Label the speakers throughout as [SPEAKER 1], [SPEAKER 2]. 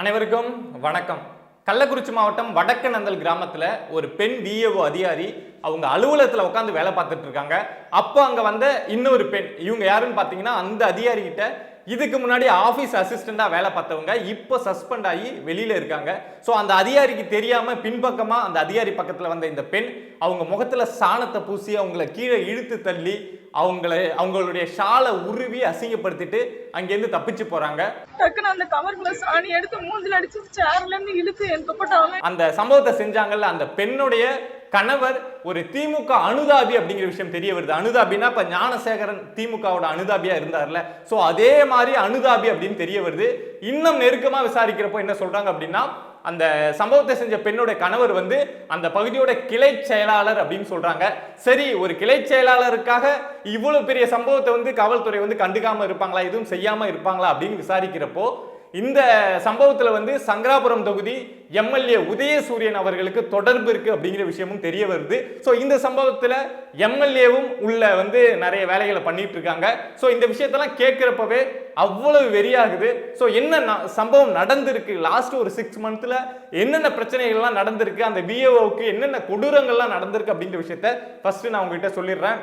[SPEAKER 1] அனைவருக்கும் வணக்கம். கள்ளக்குறிச்சி மாவட்டம் வடக்கநந்தல் கிராமத்தில் ஒரு பெண் விஏஓ அதிகாரி அவங்க அலுவலகத்தில் உட்காந்து வேலை பார்த்துட்டு இருக்காங்க. அப்போ அங்கே வந்த இன்னொரு பெண் இவங்க யாருன்னு பார்த்தீங்கன்னா அந்த அதிகாரி கிட்ட இதுக்கு முன்னாடி ஆஃபீஸ் அசிஸ்டண்டா வேலை பார்த்தவங்க இப்போ சஸ்பெண்ட் ஆகி வெளியில் இருக்காங்க. ஸோ அந்த அதிகாரிக்கு தெரியாமல் பின்பக்கமாக அந்த அதிகாரி பக்கத்தில் வந்த இந்த பெண் அவங்க முகத்தில் சாணத்தை பூசி அவங்கள கீழே இழுத்து தள்ளி அவங்கள அவங்களுடைய ஷாலை உருவி அசிங்கப்படுத்திட்டு அங்கேருந்து தப்பிச்சு போறாங்க.
[SPEAKER 2] டக்குன்னு அந்த கவர்ல சாணி எடுத்து மூஞ்சில அடிச்சு சேர்ல இருந்து இழுத்து என் துப்பட்டாவை
[SPEAKER 1] அந்த சம்பவத்தை செஞ்சாங்கல்ல அந்த பெண்ணுடைய கணவர் ஒரு திமுக அனுதாபி அப்படிங்கிற விஷயம் தெரிய வருது. அனுதாபின்னா இப்ப ஞானசேகரன் திமுகவோட அனுதாபியா இருந்தார்ல. சோ அதே மாதிரி அனுதாபி அப்படின்னு தெரிய வருது. இன்னும் நெருக்கமா விசாரிக்கிறப்போ என்ன சொல்றாங்க அப்படின்னா அந்த சம்பவத்தை செஞ்ச பெண்ணோட கணவர் வந்து அந்த பகுதியோட கிளை செயலாளர் அப்படின்னு சொல்றாங்க. சரி ஒரு கிளை செயலாளருக்காக இவ்வளவு பெரிய சம்பவத்தை வந்து காவல்துறை வந்து கண்டுக்காம இருப்பாங்களா? எதுவும் செய்யாம இருப்பாங்களா? அப்படின்னு விசாரிக்கிறப்போ இந்த சம்பவத்தில் வந்து சங்கராபுரம் தொகுதி எம்எல்ஏ உதயசூரியன் அவர்களுக்கு தொடர்பு இருக்கு அப்படிங்கிற விஷயமும் தெரிய வருது. ஸோ இந்த சம்பவத்தில் எம்எல்ஏவும் உள்ள வந்து நிறைய வேலைகளை பண்ணிட்டு இருக்காங்க. ஸோ இந்த விஷயத்தெல்லாம் கேட்குறப்பவே அவ்வளவு வெறியாகுது. ஸோ என்ன சம்பவம் நடந்திருக்கு? லாஸ்ட் ஒரு சிக்ஸ் மந்த்தில் என்னென்ன பிரச்சனைகள்லாம் நடந்திருக்கு? அந்த பிஏஓக்கு என்னென்ன கொடூரங்கள்லாம் நடந்திருக்கு அப்படிங்கிற விஷயத்த ஃபர்ஸ்ட் நான் உங்ககிட்ட சொல்லிடுறேன்.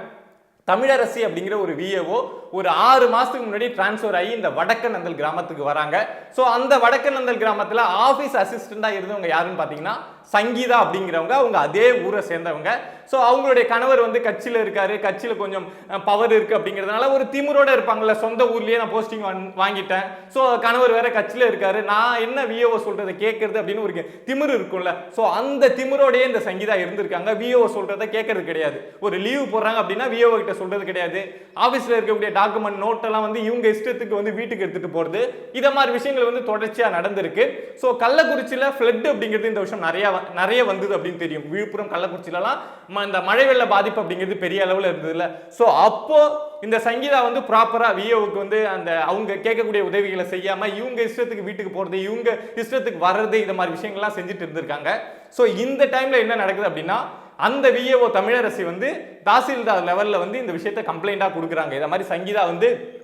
[SPEAKER 1] தமிழரசி அப்படிங்கிற ஒரு விஏஓ ஒரு ஆறு மாதத்துக்கு முன்னாடி டிரான்ஸ்ஃபர் ஆகி இந்த வடக்கநந்தல் கிராமத்துக்கு வராங்க. ஸோ அந்த வடக்கநந்தல் கிராமத்தில் ஆஃபீஸ் அசிஸ்டண்டாக இருந்தவங்க யாருன்னு பார்த்தீங்கன்னா சங்கீதா அப்படிங்கிறவங்க அவங்க அதே ஊரை சேர்ந்தவங்க. ஸோ அவங்களுடைய கணவர் வந்து கட்சியில் இருக்காரு. கட்சியில் கொஞ்சம் பவர் இருக்கு அப்படிங்கிறதுனால ஒரு திமிரோட இருப்பாங்கள்ல சொந்த ஊர்லேயே நான் போஸ்டிங் வாங்கிட்டேன். ஸோ கணவர் வேற கட்சியில் இருக்காரு. நான் என்ன விஓஓ சொல்றதை கேட்கறது அப்படின்னு ஒரு திமிரு இருக்கும்ல. ஸோ அந்த திமிரோடையே இந்த சங்கீதா இருந்திருக்காங்க. விஓஓ சொல்றதை கேட்கறது கிடையாது. ஒரு லீவு போடுறாங்க அப்படின்னா விஓஓ கிட்ட சொல்றது கிடையாது. ஆஃபீஸில் இருக்கக்கூடிய டாக்குமெண்ட் நோட்டெல்லாம் வந்து இவங்க இஷ்டத்துக்கு வந்து வீட்டுக்கு எடுத்துட்டு போறது. இதை மாதிரி விஷயங்கள் வந்து தொடர்ச்சியா நடந்திருக்கு. ஸோ கள்ளக்குறிச்சியில் ஃப்ளட் அப்படிங்கிறது இந்த விஷயம் நிறைய நிறைய வந்தது அப்படின்னு தெரியும். விழுப்புரம் கள்ளக்குறிச்சியிலலாம் ம- இந்த மழை வெள்ள பாதிப்பு அப்படிங்கிறது பெரிய அளவில் இருந்ததுல. ஸோ அப்போ இந்த சங்கீதா வந்து ப்ராப்பரா விஏஓக்கு வந்து அந்த அவங்க கேட்கக்கூடிய உதவிகளை செய்யாம இவங்க இஷ்டத்துக்கு வீட்டுக்கு போறது இவங்க இஷ்டத்துக்கு வர்றது இந்த மாதிரி விஷயங்கள்லாம் செஞ்சுட்டு இருந்திருக்காங்க. ஸோ இந்த டைம்ல என்ன நடக்குது அப்படின்னா அந்த விஏஓ தமிழரசி வந்து தாசில்தார் லெவலில் வந்து இந்த விஷயத்த கம்ப்ளைண்ட்டாக கொடுக்குறாங்க. இதை மாதிரி சங்கீதா வந்து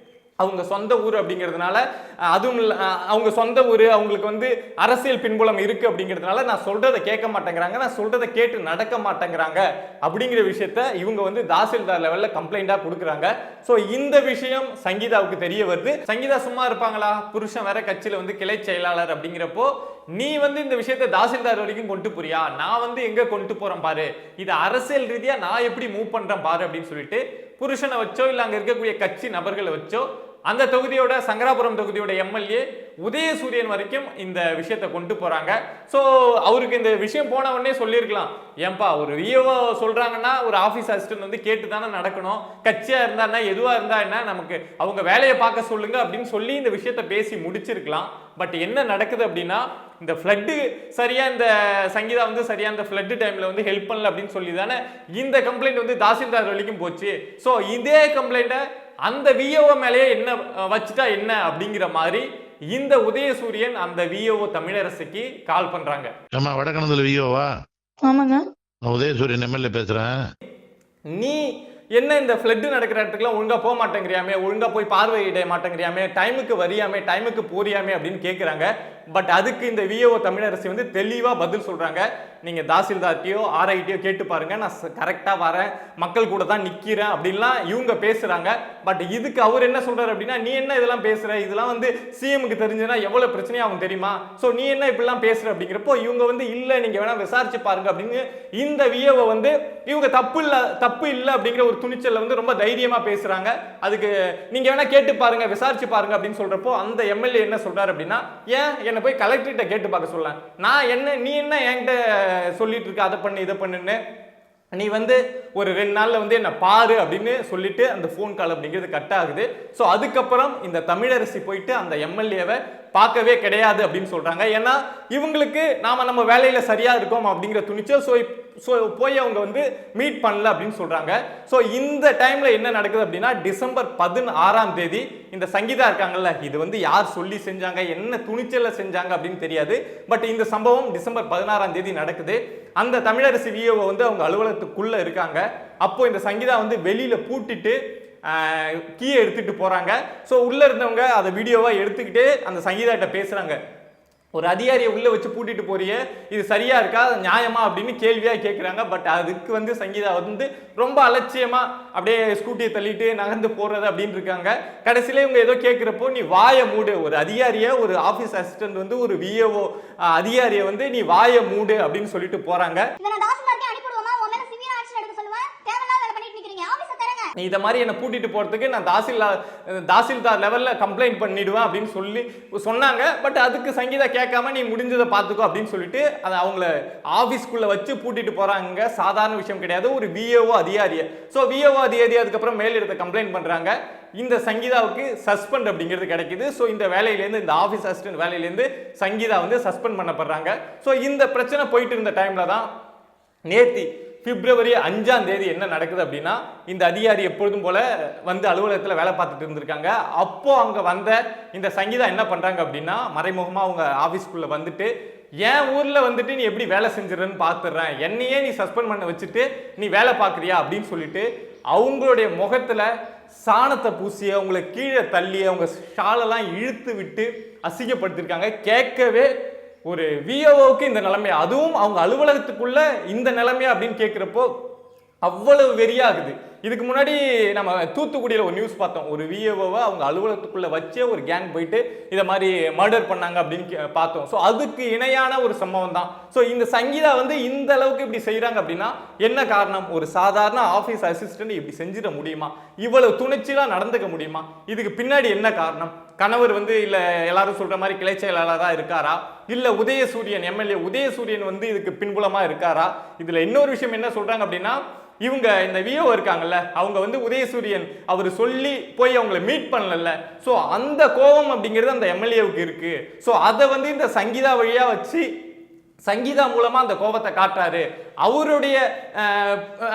[SPEAKER 1] அவங்க சொந்த ஊர் அப்படிங்கிறதுனால அதுவும் அவங்க சொந்த ஊர் அவங்களுக்கு வந்து அரசியல் பின்புலம் இருக்குது அப்படிங்கிறதுனால நான் சொல்கிறத கேட்க மாட்டேங்கிறாங்க. நான் சொல்கிறத கேட்டு நடக்க மாட்டேங்கிறாங்க அப்படிங்கிற விஷயத்த இவங்க வந்து தாசில்தார் லெவலில் கம்ப்ளைண்ட்டாக கொடுக்குறாங்க. ஸோ இந்த விஷயம் சங்கீதாவுக்கு தெரிய வருது. சங்கீதா சும்மா இருப்பாங்களா? புருஷன் வேற கட்சியில் வந்து கிளை செயலாளர் அப்படிங்கிறப்போ நீ வந்து இந்த விஷயத்தை தாசில்தார் வரைக்கும் கொண்டு போறியா? நான் வந்து எங்கே கொண்டு போகிறேன் பாரு. இது அரசியல் ரீதியாக நான் எப்படி மூவ் பண்ணுறேன் பாரு அப்படின்னு சொல்லிட்டு புருஷனை வச்சோ இல்லை அங்கே இருக்கக்கூடிய கட்சி நபர்களை வச்சோ அந்த தொகுதியோட சங்கராபுரம் தொகுதியோட எம்எல்ஏ உதயசூரியன் வரைக்கும் இந்த விஷயத்தை கொண்டு போறாங்க. ஸோ அவருக்கு இந்த விஷயம் போன உடனே சொல்லியிருக்கலாம். ஏன்பா ஒரு விஏஓ சொல்றாங்கன்னா ஒரு ஆஃபீஸ் அசிஸ்டன்ட் வந்து கேட்டு தானே நடக்கணும். கட்சியா இருந்தா என்ன எதுவா இருந்தா என்ன நமக்கு அவங்க வேலையை பார்க்க சொல்லுங்க அப்படின்னு சொல்லி இந்த விஷயத்தை பேசி முடிச்சிருக்கலாம். பட் என்ன நடக்குது அப்படின்னா இந்த ஃப்ளட்டு சரியா இந்த சங்கீதா வந்து சரியா இந்த ஃப்ளட்டு டைம்ல வந்து ஹெல்ப் பண்ணல அப்படின்னு சொல்லி தானே இந்த கம்ப்ளைண்ட் வந்து தாசில்தார் வரைக்கும் போச்சு. ஸோ இதே கம்ப்ளைண்ட்டை அந்த விஏஓ மேலேயே என்ன வச்சுட்டா என்ன அப்படிங்கிற மாதிரி இந்த உதயசூரியன் அந்த விஏஓ தமிழரசுக்கு கால் பண்றாங்க.
[SPEAKER 3] ஏம்மா வடக்கணத்துல வியோவா
[SPEAKER 2] ஆமாங்க.
[SPEAKER 3] நான் உதயசூரியன் எம்எல்ஏ பேசுறேன்?
[SPEAKER 1] நீ என்ன இந்த ஃப்ளட் நடக்கிற இடத்துக்குலாம் ஒழுங்கா போக மாட்டேங்கிறியாமே ஒழுங்கா போய் பார்வையிட மாட்டேங்கிறியாமே டைமுக்கு வரியாமே டைமுக்கு போறியாமே அப்படின்னு கேட்குறாங்க பட் அதுக்கு இந்த விஏஓ தமிழரசி வந்து தெளிவாக பதில் சொல்கிறாங்க நீங்கள் தாசில்தார்ட்டையோ ஆர்ஐடியோ கேட்டு பாருங்க. நான் கரெக்டாக வரேன். மக்கள் கூட தான் நிற்கிறேன் அப்படின்லாம் இவங்க பேசுகிறாங்க பட் இதுக்கு அவர் என்ன சொல்கிறார் அப்படின்னா நீ என்ன இதெல்லாம் பேசுகிற இதெல்லாம் வந்து சிஎம்க்கு தெரிஞ்சதுன்னா பிரச்சனையும் பிரச்சனையாகும் தெரியுமா? ஸோ நீ என்ன இப்படிலாம் பேசுகிற அப்படிங்கிறப்போ இவங்க வந்து இல்லை நீங்கள் வேணால் விசாரிச்சு பாருங்க. அப்படின்னு இந்த விஏஓ வந்து இவங்க தப்பு இல்லை தப்பு இல்லை அப்படிங்கிற ஒரு துணிச்சலில் வந்து ரொம்ப தைரியமாக பேசுகிறாங்க அதுக்கு நீங்கள் வேணால் கேட்டு பாருங்க விசாரிச்சு பாருங்க அப்படின்னு சொல்கிறப்போ அந்த எம்எல்ஏ என்ன சொல்கிறார் அப்படின்னா ஏன் என்னை போய் கலெக்டர்கிட்ட கேட்டு பார்க்க சொல்ல நான் என்ன நீ என்ன என்கிட்ட சொல்லிட்டு இருக்க அதை பண்ணு இதை பண்ணுன்னு. நீ வந்து ஒரு ரெண்டு நாளில் வந்து என்னை பாரு அப்படின்னு சொல்லிட்டு அந்த ஃபோன் கால் அப்படிங்கிறது கட் ஆகுது. ஸோ அதுக்கப்புறம் இந்த தமிழரசி போயிட்டு அந்த எம்எல்ஏவை பார்க்கவே கிடையாது அப்படின்னு சொல்கிறாங்க ஏன்னா இவங்களுக்கு நாம் நம்ம வேலையில் சரியாக இருக்கோம் அப்படிங்கிற துணிச்சல் ஸோ ஸோ போய் அவங்க வந்து மீட் பண்ணல அப்படின்னு சொல்கிறாங்க ஸோ இந்த டைமில் என்ன நடக்குது அப்படின்னா டிசம்பர் பதினாறாம் தேதி இந்த சங்கீதா இருக்காங்கல்ல இது வந்து யார் சொல்லி செஞ்சாங்க என்ன துணிச்சலில் செஞ்சாங்க அப்படின்னு தெரியாது. பட் இந்த சம்பவம் டிசம்பர் பதினாறாம் தேதி நடக்குது. அந்த தமிழரசு விஓவை வந்து அவங்க அலுவலகத்துக்குள்ளே இருக்காங்க. அப்போது இந்த சங்கீதா வந்து வெளியில் பூட்டிட்டு கீயை எடுத்துகிட்டு போகிறாங்க ஸோ உள்ளே இருந்தவங்க அதை வீடியோவாக எடுத்துக்கிட்டு அந்த சங்கீதாட்ட பேசுகிறாங்க ஒரு அதிகாரியை உள்ளே வச்சு பூட்டிட்டு போறியே இது சரியா இருக்கா அது நியாயமா அப்படின்னு கேள்வியாக கேட்குறாங்க பட் அதுக்கு வந்து சங்கீதா வந்து ரொம்ப அலட்சியமாக அப்படியே ஸ்கூட்டியை தள்ளிட்டு நகர்ந்து போடுறது அப்படின்னு இருக்காங்க. கடைசியில இவங்க ஏதோ கேட்குறப்போ நீ வாயை மூடு ஒரு அதிகாரியை ஒரு ஆஃபீஸ் அசிஸ்டன்ட் வந்து ஒரு விஏஓ அதிகாரியை வந்து நீ வாயை மூடு அப்படின்னு சொல்லிட்டு போகிறாங்க
[SPEAKER 4] இதை
[SPEAKER 1] மாதிரி என்னை கூட்டிட்டு போகிறதுக்கு நான் தாசில்தார் தாசில்தார் லெவலில் கம்ப்ளைண்ட் பண்ணிடுவேன் அப்படின்னு சொல்லி சொன்னாங்க. பட் அதுக்கு சங்கீதா கேட்காம நீ முடிஞ்சதை பார்த்துக்கோ அப்படின்னு சொல்லிட்டு அதை அவங்கள ஆஃபீஸ்க்குள்ளே வச்சு பூட்டிட்டு போகிறாங்க சாதாரண விஷயம் கிடையாது. ஒரு விஏஓ அதிகாரியை ஸோ விஏஓ அதிகாரி அதுக்கப்புறம் மேலிடத்தை கம்ப்ளைண்ட் பண்ணுறாங்க இந்த சங்கீதாவுக்கு சஸ்பெண்ட் அப்படிங்கிறது கிடைக்குது. ஸோ இந்த வேலையிலேருந்து இந்த ஆஃபீஸ் அசிஸ்டன்ட் வேலையிலேருந்து சங்கீதா வந்து சஸ்பெண்ட் பண்ணப்படுறாங்க. ஸோ இந்த பிரச்சனை போயிட்டு இருந்த டைமில் தான் நேத்தி பிப்ரவரி அஞ்சாம் தேதி என்ன நடக்குது அப்படின்னா இந்த அதிகாரி எப்பொழுதும் போல வந்து அலுவலகத்தில் வேலை பார்த்துட்டு இருந்திருக்காங்க. அப்போ அங்கே வந்த இந்த சங்கீதா என்ன பண்ணுறாங்க அப்படின்னா மறைமுகமாக அவங்க ஆஃபீஸ்க்குள்ளே வந்துட்டு என் ஊரில் வந்துட்டு நீ எப்படி வேலை செஞ்சிடறன்னு பார்த்துடுறேன் என்னையே நீ சஸ்பெண்ட் பண்ண வச்சுட்டு நீ வேலை பார்க்குறியா? அப்படின்னு சொல்லிட்டு அவங்களுடைய முகத்தில் சாணத்தை பூசி அவங்களை கீழே தள்ளி அவங்க ஷாலெல்லாம் இழுத்து விட்டு அசிங்கப்படுத்திருக்காங்க. கேட்கவே ஒரு விஓஓக்கு இந்த நிலைமை அதுவும் அவங்க அலுவலகத்துக்குள்ள இந்த நிலைமை அப்படின்னு கேட்குறப்போ அவ்வளவு வெறியாகுது. இதுக்கு முன்னாடி நம்ம தூத்துக்குடியில் ஒரு நியூஸ் பார்த்தோம். ஒரு விஏஓவை அவங்க அலுவலகத்துக்குள்ளே வச்சே ஒரு கேங் போயிட்டு இதை மாதிரி மர்டர் பண்ணாங்க அப்படின்னு கே- பார்த்தோம். ஸோ அதுக்கு இணையான ஒரு சம்பவம் தான். ஸோ இந்த சங்கீதா வந்து இந்த அளவுக்கு இப்படி செய்கிறாங்க அப்படின்னா என்ன காரணம்? ஒரு சாதாரண ஆஃபீஸ் அசிஸ்டன்ட் இப்படி செஞ்சிட முடியுமா? இவ்வளவு துணிச்சலா நடந்துக்க முடியுமா? இதுக்கு பின்னாடி என்ன காரணம்? கணவர் வந்து இல்லை எல்லாரும் சொல்கிற மாதிரி கிளை செயலாளராக இருக்காரா? இல்லை உதயசூரியன் எம்எல்ஏ உதயசூரியன் வந்து இதுக்கு பின்புலமாக இருக்காரா? இதில் இன்னொரு விஷயம் என்ன சொல்கிறாங்க அப்படின்னா இவங்க இந்த விஓ இருக்காங்கல்ல அவங்க வந்து உதயசூரியன் அவர் சொல்லி போய் அவங்கள மீட் பண்ணல ஸோ அந்த கோபம் அப்படிங்கிறது அந்த எம்எல்ஏவுக்கு இருக்குது ஸோ அதை வந்து இந்த சங்கீதா வழியாக வச்சு சங்கீதா மூலமாக அந்த கோபத்தை காட்டுறாரு. அவருடைய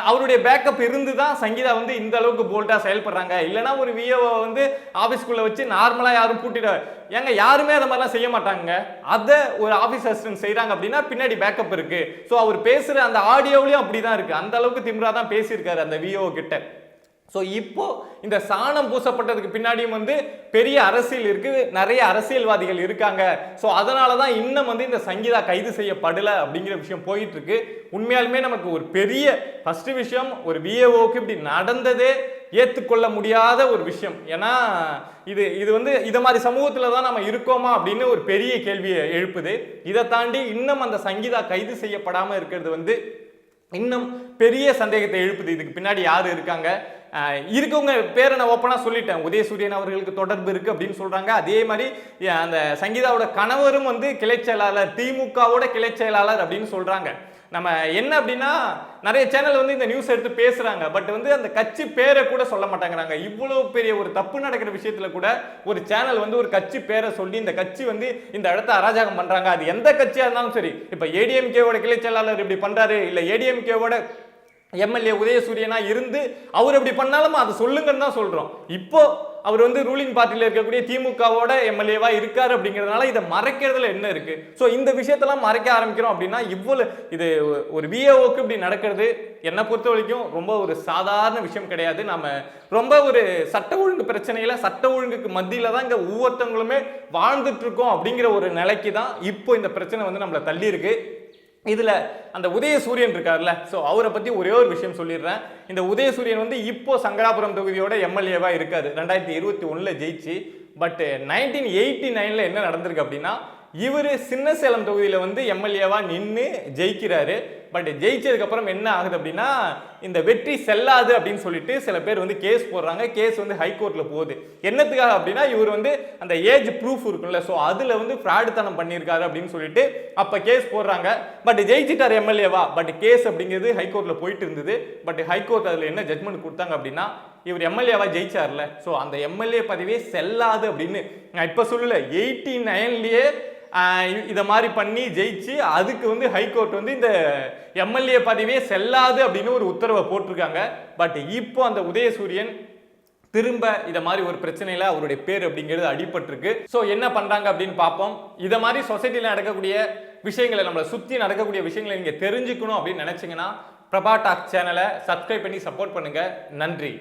[SPEAKER 1] அவருடைய பேக்கப் இருந்து தான் சங்கீதா வந்து இந்த அளவுக்கு போல்டாக செயல்படுறாங்க. இல்லைன்னா ஒரு விஓவை வந்து ஆஃபீஸ்க்குள்ளே வச்சு நார்மலாக யாரும் பூட்டிட ஏங்க யாருமே அதை மாதிரிலாம் செய்ய மாட்டாங்க அதை ஒரு ஆஃபீஸ் அசிஸ்டன்ட் செய்கிறாங்க அப்படின்னா பின்னாடி பேக்கப் இருக்குது ஸோ அவர் பேசுகிற அந்த ஆடியோவிலையும் அப்படிதான் இருக்குது அந்த அளவுக்கு திம்ரா தான் பேசியிருக்காரு அந்த விஓ கிட்ட. ஸோ இப்போ இந்த சாணம் பூசப்பட்டதுக்கு பின்னாடியும் வந்து பெரிய அரசியல் இருக்கு நிறைய அரசியல்வாதிகள் இருக்காங்க. ஸோ அதனால தான் இன்னும் வந்து இந்த சங்கீதா கைது செய்யப்படலை அப்படிங்கிற விஷயம் போயிட்டு இருக்கு உண்மையாலுமே நமக்கு ஒரு பெரிய ஃபர்ஸ்ட் விஷயம் ஒரு விஏஓக்கு இப்படி நடந்ததே ஏற்றுக்கொள்ள முடியாத ஒரு விஷயம். ஏன்னா இது இது வந்து இதை மாதிரி சமூகத்தில் தான் நம்ம இருக்கோமா அப்படின்னு ஒரு பெரிய கேள்வியை எழுப்புது. இதை தாண்டி இன்னும் அந்த சங்கீதா கைது செய்யப்படாமல் இருக்கிறது வந்து இன்னும் பெரிய சந்தேகத்தை எழுப்புது. இதுக்கு பின்னாடி யார் இருக்காங்க? இருக்கவங்க பேரை நான் ஓப்பனாக சொல்லிட்டேன். உதயசூரியன் அவர்களுக்கு தொடர்பு இருக்கு அப்படின்னு சொல்கிறாங்க அதே மாதிரி அந்த சங்கீதாவோட கணவரும் வந்து கிளை செயலாளர் திமுகவோட கிளை செயலாளர் அப்படின்னு சொல்கிறாங்க நம்ம என்ன அப்படின்னா நிறைய சேனல் வந்து இந்த நியூஸ் எடுத்து பேசுகிறாங்க பட் வந்து அந்த கட்சி பேரை கூட சொல்ல மாட்டேங்கிறாங்க. இவ்வளோ பெரிய ஒரு தப்பு நடக்கிற விஷயத்தில் கூட ஒரு சேனல் வந்து ஒரு கட்சி பேரை சொல்லி இந்த கட்சி வந்து இந்த இடத்த அராஜகம் பண்ணுறாங்க அது எந்த கட்சியாக இருந்தாலும் சரி. இப்போ ஏடிஎம்கேவோட கிளை செயலாளர் இப்படி பண்ணுறாரு இல்லை ஏடிஎம்கேவோட எம்எல்ஏ உதயசூரியனா இருந்து அவர் அப்படி பண்ணாலும் அதை சொல்லுங்கன்னு தான் சொல்கிறோம் இப்போ அவர் வந்து ரூலிங் பார்ட்டியில் இருக்கக்கூடிய திமுகவோட எம்எல்ஏவா இருக்காரு அப்படிங்கிறதுனால இதை மறைக்கிறதுல என்ன இருக்கு? ஸோ இந்த விஷயத்தெல்லாம் மறைக்க ஆரம்பிக்கிறோம் அப்படின்னா இவ்வளவு இது ஒரு விஏஓக்கு இப்படி நடக்கிறது என்னை பொறுத்த வரைக்கும் ரொம்ப ஒரு சாதாரண விஷயம் கிடையாது. நம்ம ரொம்ப ஒரு சட்ட ஒழுங்கு பிரச்சனையில சட்ட ஒழுங்குக்கு மத்தியில தான் இங்கே ஒவ்வொருத்தவங்களுமே வாழ்ந்துட்டு இருக்கோம் அப்படிங்கிற ஒரு நிலைக்கு தான் இப்போ இந்த பிரச்சனை வந்து நம்மளை தள்ளி இருக்கு. இதில் அந்த உதயசூரியன் இருக்கார்ல ஸோ அவரை பற்றி ஒரே ஒரு விஷயம் சொல்லிடுறேன். இந்த உதயசூரியன் வந்து இப்போ சங்கராபுரம் தொகுதியோட எம்எல்ஏவாக இருக்காது ரெண்டாயிரத்தி இருபத்தி ஒன்றில் ஜெயிச்சு பட் நைன்டீன் எயிட்டி நைனில் என்ன நடந்திருக்கு அப்படின்னா இவர் சின்ன சேலம் தொகுதியில் வந்து எம்எல்ஏவாக நின்று ஜெயிக்கிறாரு. பட் ஜெயிச்சதுக்கப்புறம் என்ன ஆகுது அப்படின்னா இந்த வெற்றி செல்லாது அப்படின்னு சொல்லிட்டு சில பேர் வந்து கேஸ் போடுறாங்க. கேஸ் வந்து ஹைகோர்ட்டில் போகுது. என்னத்துக்காக அப்படின்னா இவர் வந்து அந்த ஏஜ் ப்ரூஃப் இருக்குல்ல ஸோ அதில் வந்து ஃப்ராடுத்தனம் பண்ணியிருக்காரு அப்படின்னு சொல்லிட்டு அப்போ கேஸ் போடுறாங்க. பட் ஜெயிச்சிட்டார் எம்எல்ஏவா? பட் கேஸ் அப்படிங்கிறது ஹைகோர்ட்டில் போயிட்டு இருந்தது. பட் ஹைகோர்ட் அதில் என்ன ஜட்மெண்ட் கொடுத்தாங்க அப்படின்னா இவர் எம்எல்ஏவா ஜெயிச்சார்ல. ஸோ அந்த எம்எல்ஏ பதவியே செல்லாது அப்படின்னு நான் இப்போ சொல்லல. எயிட்டி நைன்லேயே இதை மாதிரி பண்ணி ஜெயிச்சு அதுக்கு வந்து ஹைகோர்ட் வந்து இந்த எம்எல்ஏ பதவியே செல்லாது அப்படின்னு ஒரு உத்தரவை போட்டிருக்காங்க. பட் இப்போ அந்த உதயசூரியன் திரும்ப இதை மாதிரி ஒரு பிரச்சனையில் அவருடைய பேர் அப்படிங்கிறது அடிபட்டிருக்கு. ஸோ என்ன பண்ணுறாங்க அப்படின்னு பார்ப்போம். இதை மாதிரி சொசைட்டியில் நடக்கக்கூடிய விஷயங்களை நம்மளை சுற்றி நடக்கக்கூடிய விஷயங்களை நீங்கள் தெரிஞ்சுக்கணும் அப்படின்னு நினச்சிங்கன்னா பிரபா டாக் சேனலை சப்ஸ்கிரைப் பண்ணி சப்போர்ட் பண்ணுங்கள் நன்றி.